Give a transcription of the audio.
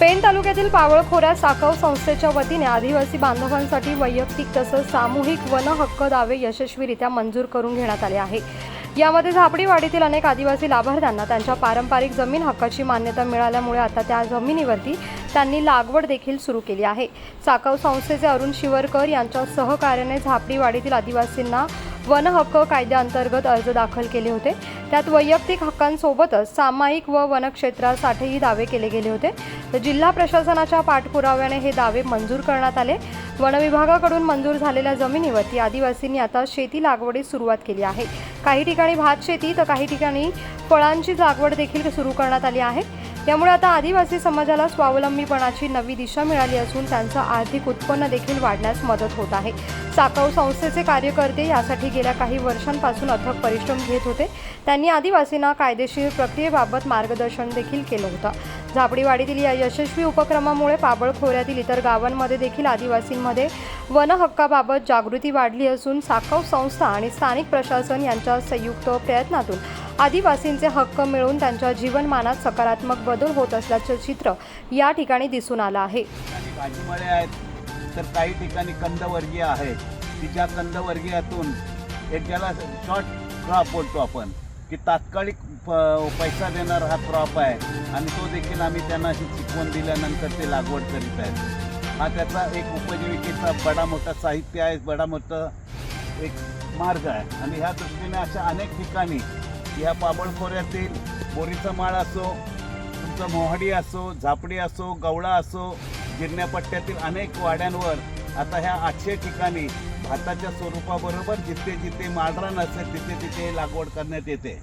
पेण तालुक्यातील पावळखोऱ्या साखव संस्थेच्या वतीने आदिवासी बांधवांसाठी वैयक्तिक तसंच सामूहिक वन हक्क दावे यशस्वीरित्या मंजूर करून घेण्यात आले आहे. यामध्ये झापडीवाडीतील अनेक आदिवासी लाभार्थ्यांना त्यांच्या पारंपरिक जमीन हक्काची मान्यता मिळाल्यामुळे आता त्या जमिनीवरती त्यांनी लागवड देखील सुरू केली आहे. साकव संस्थेचे अरुण शिवरकर यांच्या सहकार्याने झापडीवाडीतील आदिवासींना वन हक्क कायद्याअंतर्गत अर्ज दाखल केले होते. त्यात वैयक्तिक हक्कांसोबतच सामायिक व वनक्षेत्रासाठीही दावे केले गेले होते. तर जिल्हा प्रशासनाच्या पाठपुराव्याने हे दावे मंजूर करण्यात आले. वनविभागाकडून मंजूर झालेल्या जमिनीवरती आदिवासींनी आता शेती लागवडीस सुरुवात केली आहे. काही ठिकाणी भात शेती तर काही ठिकाणी फळांची लागवड देखील सुरू करण्यात आली आहे. यामुळे आता आदिवासी समाजाला स्वावलंबीपणाची नवी दिशा मिळाली असून त्यांचं आर्थिक उत्पन्न देखील वाढण्यास मदत होत आहे. साकव संस्थेचे कार्यकर्ते यासाठी गेल्या काही वर्षांपासून अथक परिश्रम घेत होते. त्यांनी आदिवासींना कायदेशीर प्रक्रियेबाबत मार्गदर्शन देखील केलं होतं. झापडीवाडीतील या यशस्वी उपक्रमामुळे पाबळ खोऱ्यातील इतर गावांमध्ये देखील आदिवासींमध्ये वन हक्काबाबत जागृती वाढली असून साकव संस्था आणि स्थानिक प्रशासन यांच्या संयुक्त प्रयत्नातून आदिवासींचे हक्क मिळून त्यांच्या जीवनमानात सकारात्मक बदल होत असल्याचं चित्र या ठिकाणी दिसून आलं आहे. भाजीमळे आहेत तर काही ठिकाणी कंदवर्गीय आहेत. की ज्या कंदवर्गीयातून एक ज्याला शॉर्ट क्रॉप बोलतो आपण की तात्कालिक पैसा देणारा हा क्रॉप आहे. आणि तो देखील आम्ही त्यांना अशी शिकवण दिल्यानंतर ते लागवड करीत आहेत. हा त्याचा एक उपजीविकेचा बडा मोठा साहित्य आहे बडा मोठा एक मार्ग आहे. आणि ह्या दृष्टीने अशा अनेक ठिकाणी ह्या पाबळ खोऱ्यातील बोरीचा माळ असो तुमचं मोहाडी असो झापडी असो गवळा असो गिरण्यापट्ट्यातील अनेक वाड्यांवर आता ह्या आठशे ठिकाणी भाताच्या स्वरूपाबरोबर जिथे जिथे माळरान असेल तिथे तिथे लागवड करण्यात येते.